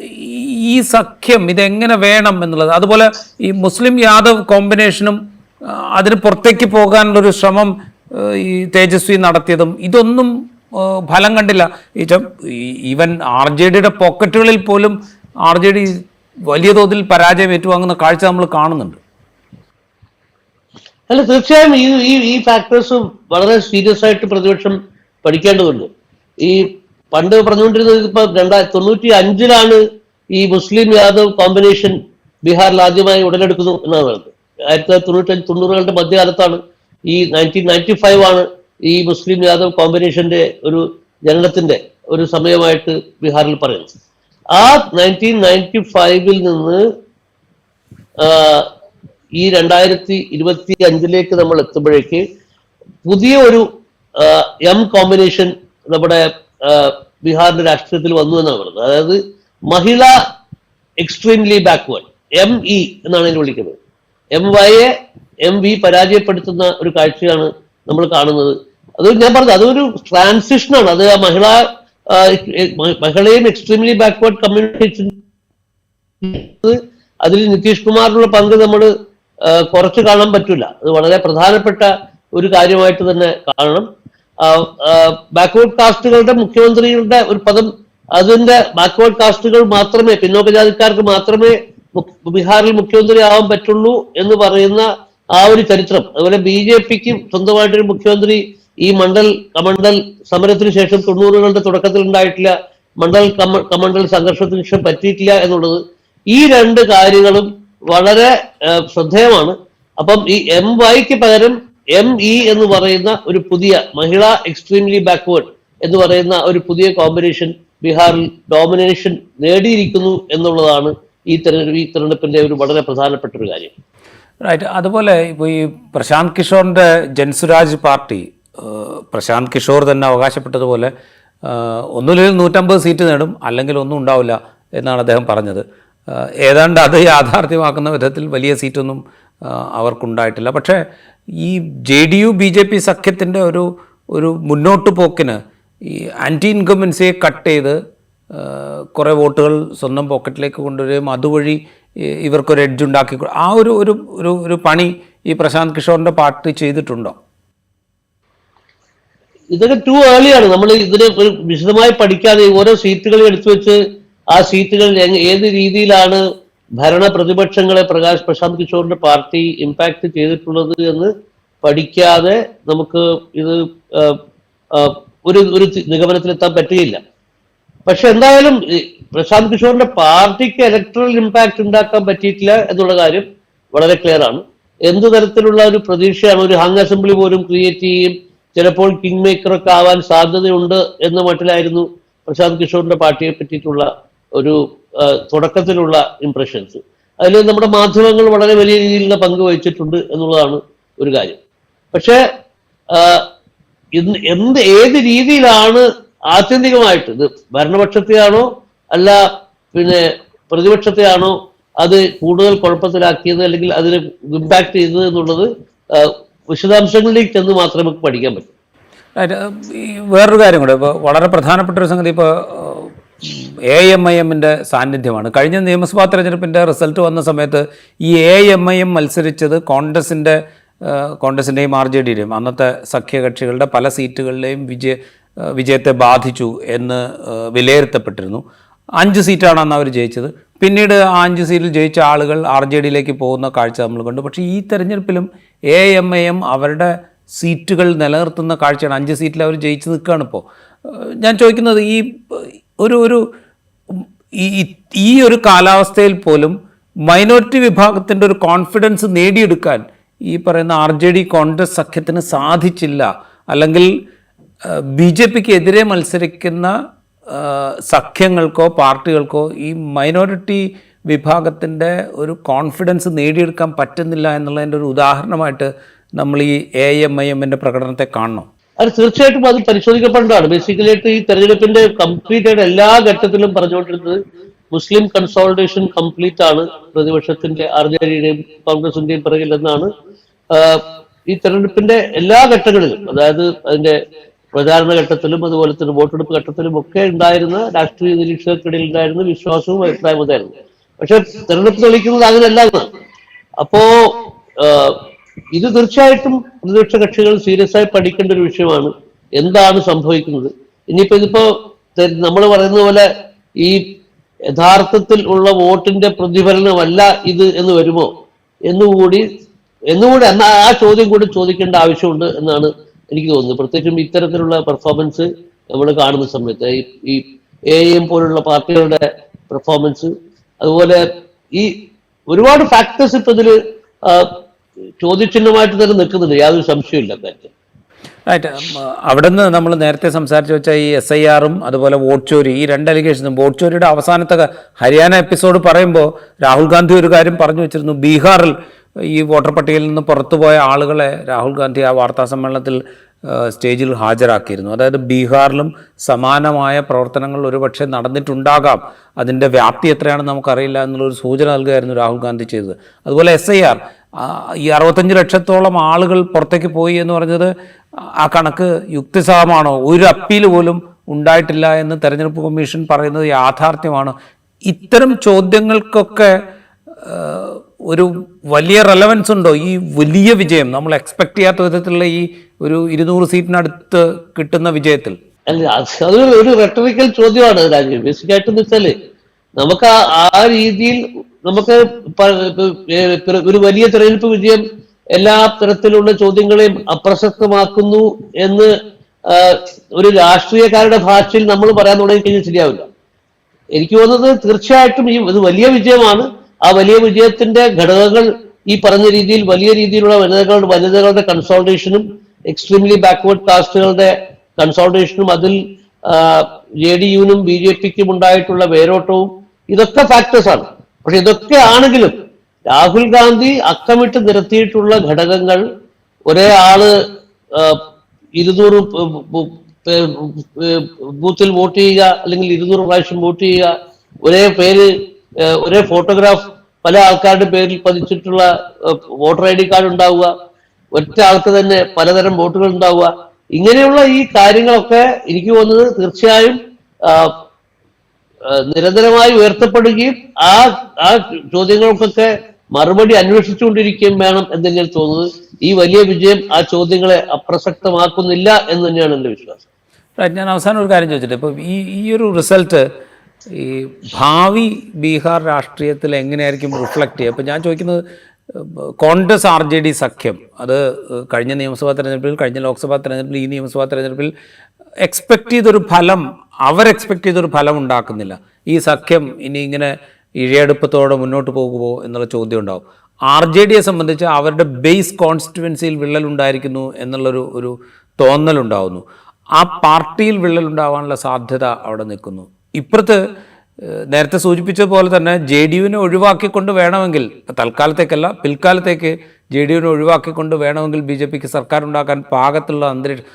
ഈ- സഖ്യം ഇതെങ്ങനെ വേണം എന്നുള്ളത്? അതുപോലെ ഈ മുസ്ലിം യാദവ് കോമ്പിനേഷനും അതിന് പുറത്തേക്ക് പോകാനുള്ളൊരു ശ്രമം ഈ തേജസ്വി നടത്തിയതും ഇതൊന്നും ഫലം കണ്ടില്ല. ഈവൻ ആർ ജെ ഡിയുടെ പോക്കറ്റുകളിൽ പോലും ആർ ജെ ഡി വലിയ തോതിൽ പരാജയം ഏറ്റുവാങ്ങുന്ന കാഴ്ച നമ്മൾ കാണുന്നുണ്ട്. അല്ല തീർച്ചയായും ഈ ഈ ഫാക്ടേഴ്സ് വളരെ സീരിയസ് ആയിട്ട് പ്രതിപക്ഷം പഠിക്കേണ്ടതുണ്ട്. ഈ പണ്ട് പറഞ്ഞുകൊണ്ടിരുന്നത് ഇപ്പൊ രണ്ടായിരത്തി തൊണ്ണൂറ്റി അഞ്ചിലാണ് ഈ മുസ്ലിം യാദവ് കോമ്പിനേഷൻ ബീഹാറിൽ ആദ്യമായി ഉടലെടുക്കുന്നു എന്നാണ് പറയുന്നത്. ആയിരത്തി തൊള്ളായിരത്തി തൊണ്ണൂറ്റി തൊണ്ണൂറുകളുടെ മധ്യകാലത്താണ് ഈ നയന്റീൻ നയന്റി ഫൈവ് ആണ് ഈ മുസ്ലിം യാദവ് കോമ്പിനേഷന്റെ ഒരു ജനനത്തിന്റെ ഒരു സമയമായിട്ട് ബീഹാറിൽ പറയുന്നത്. ആ നയന്റീൻ നയന്റി ഫൈവിൽ നിന്ന് ഈ രണ്ടായിരത്തി ഇരുപത്തി അഞ്ചിലേക്ക് നമ്മൾ എത്തുമ്പോഴേക്ക് പുതിയ ഒരു എം കോമ്പിനേഷൻ നമ്മുടെ ബീഹാറിന്റെ രാഷ്ട്രീയത്തിൽ വന്നു എന്നാണ് പറയുന്നത്. അതായത് Mahila extremely backward M E എന്നാണ് ഇതിനെ വിളിക്കുന്നത്. എം വൈയെ എം വി പരാജയപ്പെടുത്തുന്ന ഒരു കാഴ്ചയാണ് നമ്മൾ കാണുന്നത്. അത് ഞാൻ പറഞ്ഞത് അതൊരു ട്രാൻസിഷനാണ് അത് ആ മഹിള മഹിളയും എക്സ്ട്രീംലി ബാക്ക്വേർഡ് കമ്മ്യൂണിറ്റി അതിൽ നിതീഷ് കുമാറിനുള്ള പങ്ക് നമ്മൾ കുറച്ച് കാണാൻ പറ്റില്ല. അത് വളരെ പ്രധാനപ്പെട്ട ഒരു കാര്യമായിട്ട് തന്നെ കാണണം. ബാക്ക്വേർഡ് കാസ്റ്റുകളുടെ മുഖ്യമന്ത്രിയുടെ ഒരു പദം അതിന്റെ ബാക്ക്വേർഡ് കാസ്റ്റുകൾ മാത്രമേ പിന്നോക്ക ജാതിക്കാർക്ക് മാത്രമേ ബീഹാറിൽ മുഖ്യമന്ത്രി ആവാൻ പറ്റുള്ളൂ എന്ന് പറയുന്ന ആ ഒരു ചരിത്രം. അതുപോലെ ബി ജെ പിക്ക് സ്വന്തമായിട്ടൊരു മുഖ്യമന്ത്രി ഈ മണ്ഡൽ കമണ്ഡൽ സമരത്തിന് ശേഷം തൊണ്ണൂറുകളുടെ തുടക്കത്തിൽ ഉണ്ടായിട്ടില്ല മണ്ഡൽ കമ കമണ്ഡൽ സംഘർഷത്തിന് ശേഷം പറ്റിയിട്ടില്ല എന്നുള്ളത് ഈ രണ്ട് കാര്യങ്ങളും വളരെ ശ്രദ്ധേയമാണ്. അപ്പം ഈ എം വൈക്ക് പകരം എം ഇ എന്ന് പറയുന്ന ഒരു പുതിയ മഹിള എക്സ്ട്രീംലി ബാക്ക്വേർഡ് എന്ന് പറയുന്ന ഒരു പുതിയ കോമ്പിനേഷൻ ബീഹാറിൽ ഡോമിനേഷൻ നേടിയിരിക്കുന്നു എന്നുള്ളതാണ് ഈ തെരഞ്ഞെടുപ്പ് ഈ തെരഞ്ഞെടുപ്പിന്റെ ഒരു വളരെ പ്രധാനപ്പെട്ട ഒരു കാര്യം. റൈറ്റ് അതുപോലെ ഇപ്പോൾ ഈ പ്രശാന്ത് കിഷോറിന്റെ ജൻസുരാജ് പാർട്ടി പ്രശാന്ത് കിഷോർ തന്നെ അവകാശപ്പെട്ടതുപോലെ ഒന്നുമില്ലെങ്കിൽ നൂറ്റമ്പത് സീറ്റ് നേടും അല്ലെങ്കിൽ ഒന്നും ഉണ്ടാവില്ല എന്നാണ് അദ്ദേഹം പറഞ്ഞത്. ഏതാണ്ട് അത് യാഥാർത്ഥ്യമാക്കുന്ന വിധത്തിൽ വലിയ സീറ്റൊന്നും അവർക്കുണ്ടായിട്ടില്ല. പക്ഷേ ഈ J D U B J P സഖ്യത്തിന്റെ ഒരു ഒരു മുന്നോട്ട് പോക്കിന് ഈ ആന്റി ഇൻകമൻസിയെ കട്ട് ചെയ്ത് കുറേ വോട്ടുകൾ സ്വന്തം പോക്കറ്റിലേക്ക് കൊണ്ടുവരികയും അതുവഴി ഇവർക്കൊരു എഡ്ജ് ഉണ്ടാക്കി ആ ഒരു ഒരു ഒരു ഒരു പണി ഈ പ്രശാന്ത് കിഷോറിന്റെ പാർട്ടി ചെയ്തിട്ടുണ്ടോ? ഇതൊക്കെ ടു ഏർലിയാണ് നമ്മൾ ഇതിനെ വിശദമായി പഠിക്കാതെ ഓരോ സീറ്റുകൾ എടുത്തു വെച്ച് ആ സീറ്റുകൾ ഏത് രീതിയിലാണ് ഭരണ പ്രതിപക്ഷങ്ങളെ പ്രകാശ് പ്രശാന്ത് കിഷോറിന്റെ പാർട്ടി ഇമ്പാക്ട് ചെയ്തിട്ടുള്ളത് എന്ന് പഠിക്കാതെ നമുക്ക് ഇത് ഒരു ഒരു നിഗമനത്തിലെത്താൻ പറ്റുകയില്ല. പക്ഷെ എന്തായാലും പ്രശാന്ത് കിഷോറിന്റെ പാർട്ടിക്ക് ഇലക്ട്രൽ ഇമ്പാക്ട് ഉണ്ടാക്കാൻ പറ്റിയിട്ടില്ല എന്നുള്ള കാര്യം വളരെ ക്ലിയർ ആണ്. എന്ത് തരത്തിലുള്ള ഒരു പ്രതീക്ഷയാണ് ഒരു ഹങ് അസംബ്ലി പോലും ക്രിയേറ്റ് ചെയ്യും ചിലപ്പോൾ കിങ് മേക്കറൊക്കെ ആവാൻ സാധ്യതയുണ്ട് എന്ന മട്ടിലായിരുന്നു പ്രശാന്ത് കിഷോറിന്റെ പാർട്ടിയെ പറ്റിയിട്ടുള്ള ഒരു തുടക്കത്തിലുള്ള ഇംപ്രഷൻസ് അതിൽ നമ്മുടെ മാധ്യമങ്ങൾ വളരെ വലിയ രീതിയിലുള്ള പങ്ക് വഹിച്ചിട്ടുണ്ട് എന്നുള്ളതാണ് ഒരു കാര്യം. പക്ഷേ എന്ത് ഏത് രീതിയിലാണ് ആത്യന്തികമായിട്ട് ഇത് ഭരണപക്ഷത്തെയാണോ അല്ല പിന്നെ പ്രതിപക്ഷത്തെയാണോ അത് കൂടുതൽ കുഴപ്പത്തിലാക്കിയത് അല്ലെങ്കിൽ അതിന് ഇമ്പാക്ട് ചെയ്തത് എന്നുള്ളത് വിശദാംശങ്ങളിലേക്ക് ചെന്ന് മാത്രമേ നമുക്ക് പഠിക്കാൻ പറ്റൂ. വേറൊരു കാര്യം കൂടെ ഇപ്പോൾ വളരെ പ്രധാനപ്പെട്ട ഒരു സംഗതി ഇപ്പോൾ എ എം ഐ എമ്മിന്റെ സാന്നിധ്യമാണ്. കഴിഞ്ഞ നിയമസഭാ തെരഞ്ഞെടുപ്പിന്റെ റിസൾട്ട് വന്ന സമയത്ത് ഈ എ എം ഐ എം മത്സരിച്ചത് കോൺഗ്രസിന്റെ കോൺഗ്രസിന്റെയും ആർ ജെ ഡിയുടെയും അന്നത്തെ സഖ്യകക്ഷികളുടെ പല സീറ്റുകളിലെയും വിജയ വിജയത്തെ ബാധിച്ചു എന്ന് വിലയിരുത്തപ്പെട്ടിരുന്നു. അഞ്ച് സീറ്റാണ് അന്ന് അവർ ജയിച്ചത്. പിന്നീട് ആ അഞ്ച് സീറ്റിൽ ജയിച്ച ആളുകൾ ആർ ജെ ഡിയിലേക്ക് പോകുന്ന കാഴ്ച നമ്മൾ കണ്ടു. പക്ഷേ ഈ തെരഞ്ഞെടുപ്പിലും എ എം ഐ എം അവരുടെ സീറ്റുകൾ നിലനിർത്തുന്ന കാഴ്ചയാണ്. അഞ്ച് സീറ്റിൽ അവർ ജയിച്ച് നിൽക്കുകയാണ് ഇപ്പോൾ. ഞാൻ ചോദിക്കുന്നത് ഈ ഒരു ഒരു ഈ ഒരു കാലാവസ്ഥയിൽ പോലും മൈനോറിറ്റി വിഭാഗത്തിന്റെ ഒരു കോൺഫിഡൻസ് നേടിയെടുക്കാൻ ഈ പറയുന്ന ആർ ജെ ഡി കോൺഗ്രസ് സഖ്യത്തിന് സാധിച്ചില്ല. അല്ലെങ്കിൽ ബി ജെ പിക്ക് എതിരെ മത്സരിക്കുന്ന സഖ്യങ്ങൾക്കോ പാർട്ടികൾക്കോ ഈ മൈനോറിറ്റി വിഭാഗത്തിന്റെ ഒരു കോൺഫിഡൻസ് നേടിയെടുക്കാൻ പറ്റുന്നില്ല എന്നുള്ളതിന്റെ ഒരു ഉദാഹരണമായിട്ട് നമ്മൾ ഈ എ എം ഐ എമ്മിന്റെ പ്രകടനത്തെ കാണണം. അത് തീർച്ചയായിട്ടും അത് പരിശോധിക്കപ്പെടേണ്ടതാണ്. ബേസിക്കലി ആയിട്ട് ഈ തെരഞ്ഞെടുപ്പിന്റെ കംപ്ലീറ്റ് ആയിട്ട് എല്ലാ ഘട്ടത്തിലും പറഞ്ഞുകൊണ്ടിരുന്നത് മുസ്ലിം കൺസോൾട്ടേഷൻ കംപ്ലീറ്റ് ആണ്. പ്രതിപക്ഷത്തിന്റെ ആർ ജെ ഡിയുടെയും കോൺഗ്രസിന്റെയും പിറകിൽ എന്നാണ്. ഈ തെരഞ്ഞെടുപ്പിന്റെ എല്ലാ ഘട്ടങ്ങളിലും അതായത് അതിന്റെ പ്രചാരണ ഘട്ടത്തിലും അതുപോലെ തന്നെ വോട്ടെടുപ്പ് ഘട്ടത്തിലും ഒക്കെ ഉണ്ടായിരുന്ന രാഷ്ട്രീയ നിരീക്ഷകർക്കിടയിൽ ഉണ്ടായിരുന്ന വിശ്വാസവും അഭിപ്രായവും അതായിരുന്നു. പക്ഷെ തെരഞ്ഞെടുപ്പ് തെളിയിക്കുന്നത് അങ്ങനെയല്ല അപ്പോ ഇത് തീർച്ചയായിട്ടും പ്രതിപക്ഷ കക്ഷികൾ സീരിയസ് ആയി പഠിക്കേണ്ട ഒരു വിഷയമാണ്. എന്താണ് സംഭവിക്കുന്നത്? ഇനിയിപ്പോ ഇതിപ്പോ നമ്മൾ പറയുന്ന പോലെ ഈ യഥാർത്ഥത്തിൽ ഉള്ള വോട്ടിന്റെ പ്രതിഫലനമല്ല ഇത് എന്ന് വരുമോ? എന്നുകൂടി എന്നുകൂടി എന്നാ ആ ചോദ്യം കൂടി ചോദിക്കേണ്ട ആവശ്യമുണ്ട് എന്നാണ് എനിക്ക് തോന്നുന്നത്. പ്രത്യേകിച്ചും ഇത്തരത്തിലുള്ള പെർഫോമൻസ് നമ്മൾ കാണുന്ന സമയത്ത്. ഈ എ എം പോലുള്ള പാർട്ടികളുടെ പെർഫോമൻസ് അതുപോലെ ഈ ഒരുപാട് ഫാക്ടേഴ്സ് ഇപ്പൊ ഇതിൽ ചോദ്യചിഹ്നമായിട്ട് തന്നെ നിൽക്കുന്നുണ്ട് യാതൊരു സംശയമില്ല കാര്യത്തിൽ റൈറ്റ് അവിടെ നിന്ന് നമ്മൾ നേരത്തെ സംസാരിച്ച് വെച്ച ഈ എസ് ഐ ആറും അതുപോലെ വോട്ട് ചോരി ഈ രണ്ട് അലിഗേഷനും വോട്ട് ചോരിയുടെ അവസാനത്തെ ഹരിയാന എപ്പിസോഡ് പറയുമ്പോൾ രാഹുൽ ഗാന്ധി ഒരു കാര്യം പറഞ്ഞു വെച്ചിരുന്നു. ബീഹാറിൽ ഈ വോട്ടർ പട്ടികയിൽ നിന്ന് പുറത്തുപോയ ആളുകളെ രാഹുൽ ഗാന്ധി ആ വാർത്താ സമ്മേളനത്തിൽ സ്റ്റേജിൽ ഹാജരാക്കിയിരുന്നു. അതായത് ബീഹാറിലും സമാനമായ പ്രവർത്തനങ്ങൾ ഒരുപക്ഷെ നടന്നിട്ടുണ്ടാകാം. അതിന്റെ വ്യാപ്തി എത്രയാണെന്ന് നമുക്കറിയില്ല എന്നുള്ളൊരു സൂചന നൽകുകയായിരുന്നു രാഹുൽ ഗാന്ധി ചെയ്തത്. അതുപോലെ എസ് ഐ ആർ ഈ അറുപത്തഞ്ച് ലക്ഷത്തോളം ആളുകൾ പുറത്തേക്ക് പോയി എന്ന് പറഞ്ഞത് ആ കണക്ക് യുക്തിസഹമാണോ? ഒരു അപ്പീൽ പോലും ഉണ്ടായിട്ടില്ല എന്ന് തെരഞ്ഞെടുപ്പ് കമ്മീഷൻ പറയുന്നത് യാഥാർത്ഥ്യമാണ്. ഇത്തരം ചോദ്യങ്ങൾക്കൊക്കെ ഒരു വലിയ റെലവൻസ് ഉണ്ടോ? ഈ വലിയ വിജയം നമ്മൾ എക്സ്പെക്ട് ചെയ്യാത്ത വിധത്തിലുള്ള ഈ ഒരു ഇരുന്നൂറ് സീറ്റിനടുത്ത് കിട്ടുന്ന വിജയത്തിൽ? അല്ല ഒരു റെട്ടറിക്കൽ ചോദ്യമാണ് രാജീവ്. ബേസിക്കായിട്ട് വെച്ചാൽ നമുക്ക് ആ രീതിയിൽ നമുക്ക് ഒരു വലിയ തെരഞ്ഞെടുപ്പ് വിജയം എല്ലാ തരത്തിലുള്ള ചോദ്യങ്ങളെയും അപ്രസക്തമാക്കുന്നു എന്ന് ഒരു രാഷ്ട്രീയക്കാരുടെ ഭാഷയിൽ നമ്മൾ പറയാൻ തുടങ്ങി കഴിഞ്ഞാൽ ശരിയാവില്ല. എനിക്ക് തോന്നുന്നത് തീർച്ചയായിട്ടും ഈ ഇത് വലിയ വിജയമാണ്. ആ വലിയ വിജയത്തിന്റെ ഘടകങ്ങൾ ഈ പറഞ്ഞ രീതിയിൽ വലിയ രീതിയിലുള്ള വനിതകളുടെ വനിതകളുടെ കൺസോൾട്ടേഷനും എക്സ്ട്രീംലി ബാക്ക്വേർഡ് കാസ്റ്റുകളുടെ കൺസോൾട്ടേഷനും അതിൽ ജെ ഡി യുവിനും ബി ജെ പിക്കും ഉണ്ടായിട്ടുള്ള വേരോട്ടവും ഇതൊക്കെ ഫാക്ടേഴ്സ് ആണ്. പക്ഷെ ഇതൊക്കെ ആണെങ്കിലും രാഹുൽ ഗാന്ധി അക്കമിട്ട് നിരത്തിയിട്ടുള്ള ഘടകങ്ങൾ ഒരേ ആൾ ഇരുന്നൂറ് ബൂത്തിൽ വോട്ട് ചെയ്യുക അല്ലെങ്കിൽ ഇരുന്നൂറ് പ്രാവശ്യം വോട്ട് ചെയ്യുക ഒരേ പേര് ഒരേ ഫോട്ടോഗ്രാഫ് പല ആൾക്കാരുടെ പേരിൽ പതിച്ചിട്ടുള്ള വോട്ടർ ഐ ഡി കാർഡ് ഉണ്ടാവുക ഒറ്റ ആൾക്ക് തന്നെ പലതരം വോട്ടുകൾ ഉണ്ടാവുക. ഇങ്ങനെയുള്ള ഈ കാര്യങ്ങളൊക്കെ എനിക്ക് തോന്നുന്നത് തീർച്ചയായും നിരന്തരമായി ഉയർത്തപ്പെടുകയും ആ ആ ചോദ്യങ്ങൾക്കൊക്കെ മറുപടി അന്വേഷിച്ചുകൊണ്ടിരിക്കുകയും വേണം എന്ന് തോന്നുന്നത്. ഈ വലിയ വിജയം ആ ചോദ്യങ്ങളെ അപ്രസക്തമാക്കുന്നില്ല എന്ന് തന്നെയാണ് എന്റെ വിശ്വാസം. ഞാൻ അവസാനം ഒരു കാര്യം ചോദിച്ചിട്ട് ഇപ്പം ഈ ഈ ഒരു റിസൾട്ട് ഈ ഭാവി ബീഹാർ രാഷ്ട്രീയത്തിൽ എങ്ങനെയായിരിക്കും റിഫ്ലക്റ്റ് ചെയ്യുക? അപ്പോൾ ഞാൻ ചോദിക്കുന്നത് കോൺഗ്രസ് ആർ ജെ ഡി സഖ്യം അത് കഴിഞ്ഞ നിയമസഭാ തെരഞ്ഞെടുപ്പിൽ കഴിഞ്ഞ ലോക്സഭാ തെരഞ്ഞെടുപ്പിൽ ഈ നിയമസഭാ തെരഞ്ഞെടുപ്പിൽ എക്സ്പെക്ട് ചെയ്തൊരു ഫലം അവർ എക്സ്പെക്ട് ചെയ്തൊരു ഫലം ഉണ്ടാക്കുന്നില്ല. ഈ സഖ്യം ഇനി ഇങ്ങനെ ഇഴയെടുപ്പത്തോടെ മുന്നോട്ട് പോകുമോ എന്നുള്ള ചോദ്യം ഉണ്ടാവും. ആർ ജെ ഡിയെ സംബന്ധിച്ച് അവരുടെ ബേസ് കോൺസ്റ്റിറ്റുവൻസിയിൽ വിള്ളൽ ഉണ്ടായിരിക്കുന്നു എന്നുള്ളൊരു ഒരു തോന്നലുണ്ടാവുന്നു ആ പാർട്ടിയിൽ വിള്ളലുണ്ടാവാനുള്ള സാധ്യത അവിടെ നിൽക്കുന്നു. ഇപ്പുറത്ത് നേരത്തെ സൂചിപ്പിച്ച പോലെ തന്നെ ജെ ഡി യുവിനെ ഒഴിവാക്കിക്കൊണ്ട് വേണമെങ്കിൽ തൽക്കാലത്തേക്കല്ല പിൽക്കാലത്തേക്ക് ജെ ഡി യുവിനെ ഒഴിവാക്കിക്കൊണ്ട് വേണമെങ്കിൽ ബി ജെ പിക്ക് സർക്കാർ ഉണ്ടാക്കാൻ പാകത്തുള്ള അന്തരീക്ഷം.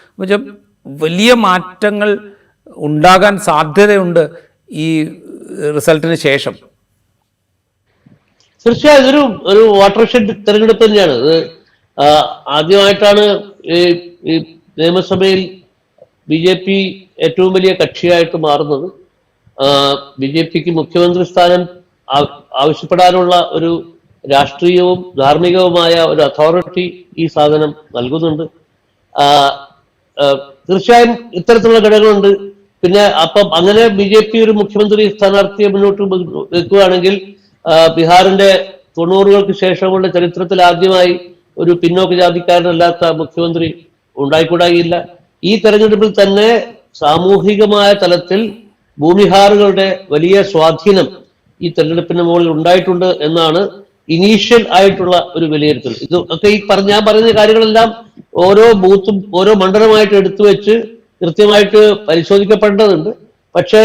വലിയ മാറ്റങ്ങൾ ഉണ്ടാകാൻ സാധ്യതയുണ്ട് ഈ റിസൾട്ടിന് ശേഷം. തീർച്ചയായും ഇതൊരു ഒരു വാട്ടർ ഷെഡ് തെരഞ്ഞെടുപ്പ് തന്നെയാണ്. ഇത് ആദ്യമായിട്ടാണ് ഈ നിയമസഭയിൽ ബി ജെ പി ഏറ്റവും വലിയ കക്ഷിയായിട്ട് മാറുന്നത്. ബി ജെ പിക്ക് മുഖ്യമന്ത്രി സ്ഥാനം ആവശ്യപ്പെടാനുള്ള ഒരു രാഷ്ട്രീയവും ധാർമ്മികവുമായ ഒരു അതോറിറ്റി ഈ സാധനം നൽകുന്നുണ്ട്. തീർച്ചയായും ഇത്തരത്തിലുള്ള ഘടകങ്ങളുണ്ട്. പിന്നെ അപ്പം അങ്ങനെ ബി ജെ പി ഒരു മുഖ്യമന്ത്രി സ്ഥാനാർത്ഥിയെ മുന്നോട്ട് വെക്കുകയാണെങ്കിൽ ബീഹാറിന്റെ തൊണ്ണൂറുകൾക്ക് ശേഷമുള്ള ചരിത്രത്തിൽ ആദ്യമായി ഒരു പിന്നോക്ക ജാതിക്കാരനല്ലാത്ത മുഖ്യമന്ത്രി ഉണ്ടായിക്കൂടായില്ല. ഈ തെരഞ്ഞെടുപ്പിൽ തന്നെ സാമൂഹികമായ തലത്തിൽ ഭൂമിഹാറുകളുടെ വലിയ സ്വാധീനം ഈ തെരഞ്ഞെടുപ്പിന് മുകളിൽ ഉണ്ടായിട്ടുണ്ട് എന്നാണ് ഇനീഷ്യൽ ആയിട്ടുള്ള ഒരു വിലയിരുത്തൽ. ഇത് ഒക്കെ ഈ പറഞ്ഞ ഞാൻ പറയുന്ന കാര്യങ്ങളെല്ലാം ഓരോ ബൂത്തും ഓരോ മണ്ഡലമായിട്ട് എടുത്തു വെച്ച് കൃത്യമായിട്ട് പരിശോധിക്കപ്പെടേണ്ടതുണ്ട്. പക്ഷേ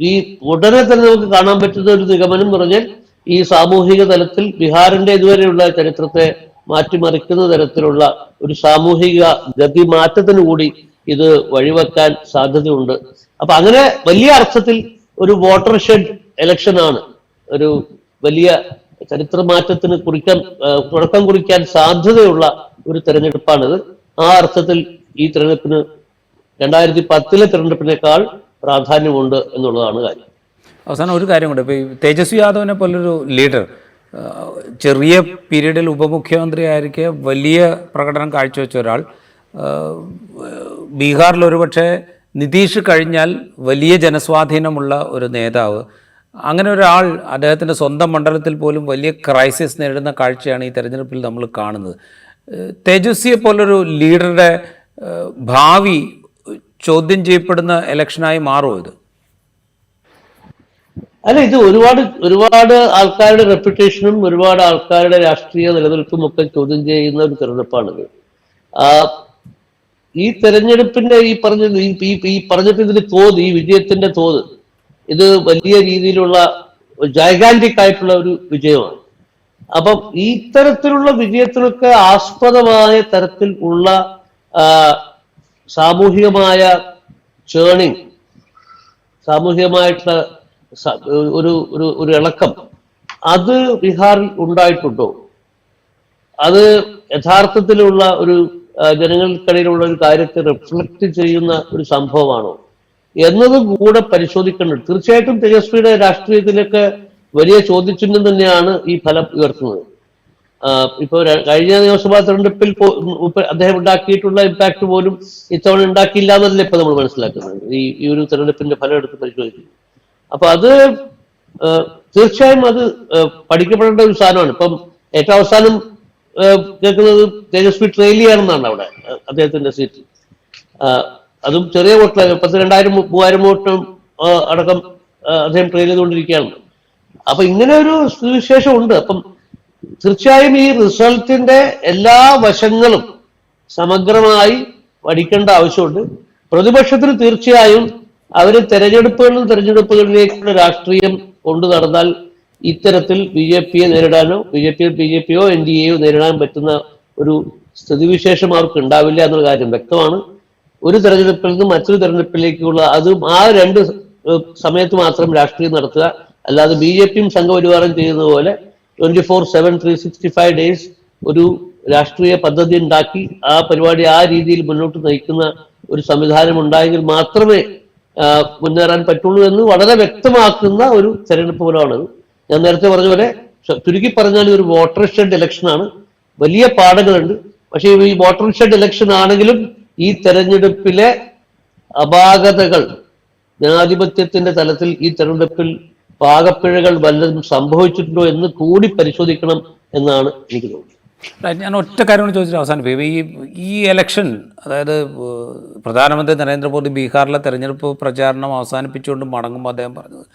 ഈ ഉടനെ തന്നെ നമുക്ക് കാണാൻ പറ്റുന്ന ഒരു നിഗമനം എന്ന് പറഞ്ഞാൽ ഈ സാമൂഹിക തലത്തിൽ ബീഹാറിന്റെ ഇതുവരെയുള്ള ചരിത്രത്തെ മാറ്റിമറിക്കുന്ന തരത്തിലുള്ള ഒരു സാമൂഹിക ഗതി മാറ്റത്തിന് കൂടി ഇത് വഴിവെക്കാൻ സാധ്യതയുണ്ട്. അപ്പൊ അങ്ങനെ വലിയ അർത്ഥത്തിൽ ഒരു വാട്ടർ ഷെഡ് ഇലക്ഷനാണ് ഒരു വലിയ ചരിത്ര മാറ്റത്തിന് കുറിക്കാൻ തുടക്കം കുറിക്കാൻ സാധ്യതയുള്ള ഒരു തെരഞ്ഞെടുപ്പാണിത്. ആ അർത്ഥത്തിൽ ഈ തെരഞ്ഞെടുപ്പിന് രണ്ടായിരത്തി പത്തിലെ തെരഞ്ഞെടുപ്പിനേക്കാൾ പ്രാധാന്യമുണ്ട് എന്നുള്ളതാണ് കാര്യം. അവസാനം ഒരു കാര്യം കൂടെ ഇപ്പോൾ ഈ തേജസ്വി യാദവിനെ പോലൊരു ലീഡർ ചെറിയ പീരീഡിൽ ഉപമുഖ്യമന്ത്രി ആയിരിക്കെ വലിയ പ്രകടനം കാഴ്ചവെച്ച ഒരാൾ ബീഹാറിൽ ഒരുപക്ഷെ നിതീഷ് കഴിഞ്ഞാൽ വലിയ ജനസ്വാധീനമുള്ള ഒരു നേതാവ്. അങ്ങനെ ഒരാൾ അദ്ദേഹത്തിന്റെ സ്വന്തം മണ്ഡലത്തിൽ പോലും വലിയ ക്രൈസിസ് നേരിടുന്ന കാഴ്ചയാണ് ഈ തെരഞ്ഞെടുപ്പിൽ നമ്മൾ കാണുന്നത്. തേജസ്വിയെ പോലൊരു ലീഡറുടെ ഭാവി ചോദ്യം ചെയ്യപ്പെടുന്ന ഇലക്ഷനായി മാറുമോ ഇത്? അല്ല ഇത് ഒരുപാട് ഒരുപാട് ആൾക്കാരുടെ റെപ്യൂട്ടേഷനും ഒരുപാട് ആൾക്കാരുടെ രാഷ്ട്രീയ നിലനിൽപ്പും ഒക്കെ ചോദ്യം ചെയ്യുന്ന ഒരു തെരഞ്ഞെടുപ്പാണിത്. ഈ തെരഞ്ഞെടുപ്പിന്റെ ഈ പറഞ്ഞ ഈ പറഞ്ഞിട്ട് ഇതിന്റെ തോത് ഈ വിജയത്തിന്റെ തോത് ഇത് വലിയ രീതിയിലുള്ള ജൈഗാന്റിക് ആയിട്ടുള്ള ഒരു വിജയമാണ്. അപ്പം ഇത്തരത്തിലുള്ള വിജയത്തിനൊക്കെ ആസ്പദമായ തരത്തിൽ ഉള്ള സാമൂഹികമായ ചേണിങ് സാമൂഹികമായിട്ടുള്ള ഒരു ഒരു ഒരു ഇളക്കം അത് ബീഹാറിൽ ഉണ്ടായിട്ടുണ്ടോ? അത് യഥാർത്ഥത്തിലുള്ള ഒരു ജനങ്ങൾക്കിടയിലുള്ള ഒരു കാര്യത്തെ റിഫ്ലക്ട് ചെയ്യുന്ന ഒരു സംഭവമാണോ? എന്നതും കൂടെ പരിശോധിക്കേണ്ടത് തീർച്ചയായിട്ടും തേജസ്വിയുടെ രാഷ്ട്രീയത്തിലൊക്കെ വലിയ ചോദ്യചിഹ്നം തന്നെയാണ് ഈ ഫലം ഉയർത്തുന്നത്. ഇപ്പൊ കഴിഞ്ഞ നിയമസഭാ തെരഞ്ഞെടുപ്പിൽ അദ്ദേഹം ഉണ്ടാക്കിയിട്ടുള്ള ഇമ്പാക്ട് പോലും ഇത്തവണ ഉണ്ടാക്കിയില്ല എന്നല്ലേ ഇപ്പൊ നമ്മൾ മനസ്സിലാക്കുന്നത്? ഈ ഈ ഒരു തെരഞ്ഞെടുപ്പിന്റെ ഫലം എടുത്ത് പരിശോധിക്കുന്നു. അപ്പൊ അത് തീർച്ചയായും അത് പഠിക്കപ്പെടേണ്ട ഒരു സാധനമാണ്. ഇപ്പം ഏറ്റവും അവസാനം കേൾക്കുന്നത് തേജസ്വി ട്രെയിലിയാണെന്നാണ് അവിടെ അദ്ദേഹത്തിന്റെ സീറ്റ്. അതും ചെറിയ വോട്ടിലാണ് പത്ത് രണ്ടായിരം മൂവായിരം വോട്ടും അടക്കം അദ്ദേഹം ട്രെയിൽ ചെയ്തുകൊണ്ടിരിക്കുകയാണ്. അപ്പൊ ഇങ്ങനെ ഒരു സ്ഥിതിവിശേഷം ഉണ്ട്. അപ്പം തീർച്ചയായും ഈ റിസൾട്ടിന്റെ എല്ലാ വശങ്ങളും സമഗ്രമായി പഠിക്കേണ്ട ആവശ്യമുണ്ട്. പ്രതിപക്ഷത്തിന് തീർച്ചയായും അവർ തെരഞ്ഞെടുപ്പുകളിൽ നിന്ന് തെരഞ്ഞെടുപ്പുകളിലേക്കുള്ള രാഷ്ട്രീയം കൊണ്ടു നടന്നാൽ ഇത്തരത്തിൽ ബി ജെ പിയെ നേരിടാനോ B J P B J പിയോ N D എയോ നേരിടാൻ പറ്റുന്ന ഒരു സ്ഥിതിവിശേഷം അവർക്ക് ഉണ്ടാവില്ല എന്നുള്ള കാര്യം വ്യക്തമാണ്. ഒരു തെരഞ്ഞെടുപ്പിൽ നിന്ന് മറ്റൊരു തെരഞ്ഞെടുപ്പിലേക്കുള്ള അതും ആ രണ്ട് സമയത്ത് മാത്രം രാഷ്ട്രീയം നടത്തുക. അല്ലാതെ ബി ജെ പിയും സംഘപരിവാരം ചെയ്യുന്നത് പോലെ twenty four seven three sixty five days ഒരു രാഷ്ട്രീയ പദ്ധതി ഉണ്ടാക്കി ആ പരിപാടി ആ രീതിയിൽ മുന്നോട്ട് നയിക്കുന്ന ഒരു സംവിധാനം ഉണ്ടായെങ്കിൽ മാത്രമേ മുന്നേറാൻ പറ്റുള്ളൂ എന്ന് വളരെ വ്യക്തമാക്കുന്ന ഒരു തെരഞ്ഞെടുപ്പ് ഫലമാണത് ഞാൻ നേരത്തെ പറഞ്ഞ പോലെ ചുരുക്കി പറഞ്ഞാൽ ഒരു വോട്ടർ ഷെഡ് ഇലക്ഷൻ ആണ്. വലിയ പാടങ്ങളുണ്ട് പക്ഷേ ഈ വോട്ടർ ഷെഡ് ഇലക്ഷൻ ആണെങ്കിലും ഈ തെരഞ്ഞെടുപ്പിലെ അപാകതകൾ ജനാധിപത്യത്തിന്റെ തലത്തിൽ ഈ തെരഞ്ഞെടുപ്പിൽ പാകപ്പിഴകൾ വല്ലതും സംഭവിച്ചിട്ടുണ്ടോ എന്ന് കൂടി പരിശോധിക്കണം എന്നാണ് എനിക്ക് തോന്നുന്നത്. ഞാൻ ഒറ്റ കാര്യമാണ് ചോദിച്ചത് അവസാനിപ്പിക്കും ഈ ഈ എലക്ഷൻ അതായത് പ്രധാനമന്ത്രി നരേന്ദ്രമോദി ബീഹാറിലെ തെരഞ്ഞെടുപ്പ് പ്രചാരണം അവസാനിപ്പിച്ചുകൊണ്ട് മടങ്ങുമ്പോൾ അദ്ദേഹം പറഞ്ഞത്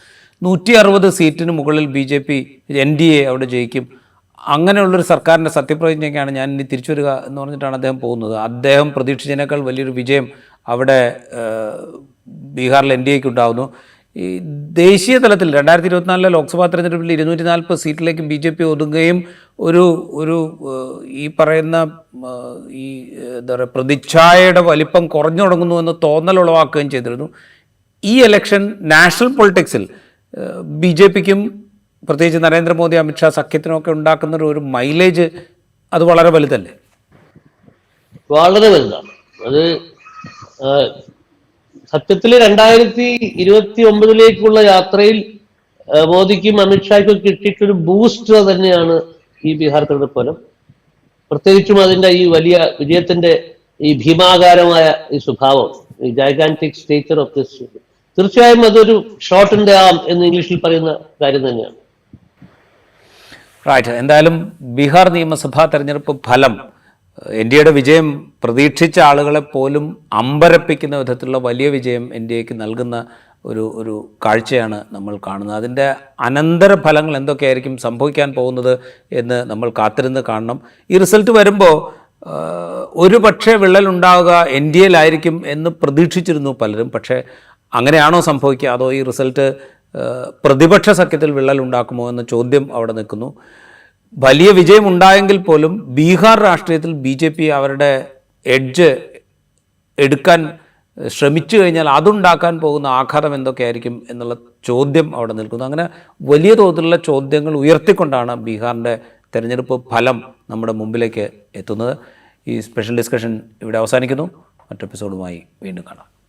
നൂറ്റി അറുപത് സീറ്റിന് മുകളിൽ B J P N D A അവിടെ ജയിക്കും. അങ്ങനെയുള്ളൊരു സർക്കാരിന്റെ സത്യപ്രതിജ്ഞയ്ക്കാണ് ഞാൻ ഇനി തിരിച്ചു വരിക എന്ന് പറഞ്ഞിട്ടാണ് അദ്ദേഹം പോകുന്നത്. അദ്ദേഹം പ്രതീക്ഷിച്ചതിനേക്കാൾ വലിയൊരു വിജയം അവിടെ ബീഹാറിൽ എൻ ഡി എക്ക് ഉണ്ടാകുന്നു ഈ ദേശീയ തലത്തിൽ രണ്ടായിരത്തി ഇരുപത്തിനാലിലെ ലോക്സഭാ തെരഞ്ഞെടുപ്പിൽ ഇരുന്നൂറ്റി നാൽപ്പത് സീറ്റിലേക്ക് ബി ജെ പി ഒതുങ്ങുകയും ഒരു ഒരു ഈ പറയുന്ന ഈ എന്താ പറയുക പ്രതിച്ഛായയുടെ വലിപ്പം കുറഞ്ഞു തുടങ്ങുന്നു എന്ന് തോന്നൽ ഉളവാക്കുകയും ചെയ്തിരുന്നു. ഈ ഇലക്ഷൻ നാഷണൽ പൊളിറ്റിക്സിൽ ബി ജെ പിക്കും പ്രത്യേകിച്ച് നരേന്ദ്രമോദി അമിത്ഷാ സഖ്യത്തിനൊക്കെ ഉണ്ടാക്കുന്ന ഒരു- മൈലേജ് അത് വളരെ വലുതല്ലേ? വളരെ വലുതാണ്. അത് സത്യത്തിൽ രണ്ടായിരത്തി ഇരുപത്തി ഒമ്പതിലേക്കുള്ള യാത്രയിൽ മോദിക്കും അമിത്ഷായ്ക്കും കിട്ടിയിട്ടൊരു ബൂസ്റ്റ് തന്നെയാണ് ഈ ബീഹാർ തെരഞ്ഞെടുപ്പ് ഫലം പ്രത്യേകിച്ചും അതിന്റെ ഈ വലിയ വിജയത്തിന്റെ ഈ ഭീമാകാരമായ ഈ സ്വഭാവം ഈ ജൈഗാന്റിക് സ്റ്റേച്ചർ ഓഫ് ദിസ് തീർച്ചയായും അതൊരു ആൻഡ് ആം എന്ന് ഇംഗ്ലീഷിൽ പറയുന്ന കാര്യം തന്നെയാണ്. റൈറ്റ് എന്തായാലും ബീഹാർ നിയമസഭാ തെരഞ്ഞെടുപ്പ് ഫലം എൻ ഡി എയുടെ വിജയം പ്രതീക്ഷിച്ച ആളുകളെ പോലും അമ്പരപ്പിക്കുന്ന വിധത്തിലുള്ള വലിയ വിജയം എൻ ഡി എക്ക് നൽകുന്ന ഒരു ഒരു കാഴ്ചയാണ് നമ്മൾ കാണുന്നത്. അതിന്റെ അനന്തര ഫലങ്ങൾ എന്തൊക്കെയായിരിക്കും സംഭവിക്കാൻ പോകുന്നത് എന്ന് നമ്മൾ കാത്തിരുന്ന് കാണണം. ഈ റിസൾട്ട് വരുമ്പോൾ ഒരു പക്ഷേ വിള്ളലുണ്ടാവുക എൻ ഡി എയിലായിരിക്കും എന്ന് പ്രതീക്ഷിച്ചിരുന്നു പലരും. പക്ഷേ അങ്ങനെയാണോ സംഭവിക്കുക? അതോ ഈ റിസൾട്ട് പ്രതിപക്ഷ സഖ്യത്തിൽ വിള്ളൽ ഉണ്ടാക്കുമോ എന്ന ചോദ്യം അവിടെ നിൽക്കുന്നു. വലിയ വിജയം ഉണ്ടായെങ്കിൽ പോലും ബീഹാർ രാഷ്ട്രീയത്തിൽ ബി ജെ പി അവരുടെ എഡ്ജ് എടുക്കാൻ ശ്രമിച്ചു കഴിഞ്ഞാൽ അതുണ്ടാക്കാൻ പോകുന്ന ആഘാതം എന്തൊക്കെയായിരിക്കും എന്നുള്ള ചോദ്യം അവിടെ നിൽക്കുന്നു. അങ്ങനെ വലിയ തോതിലുള്ള ചോദ്യങ്ങൾ ഉയർത്തിക്കൊണ്ടാണ് ബീഹാറിന്റെ തെരഞ്ഞെടുപ്പ് ഫലം നമ്മുടെ മുമ്പിലേക്ക് എത്തുന്നത്. ഈ സ്പെഷ്യൽ ഡിസ്കഷൻ ഇവിടെ അവസാനിക്കുന്നു. മറ്റെപ്പിസോഡുമായി വീണ്ടും കാണാം.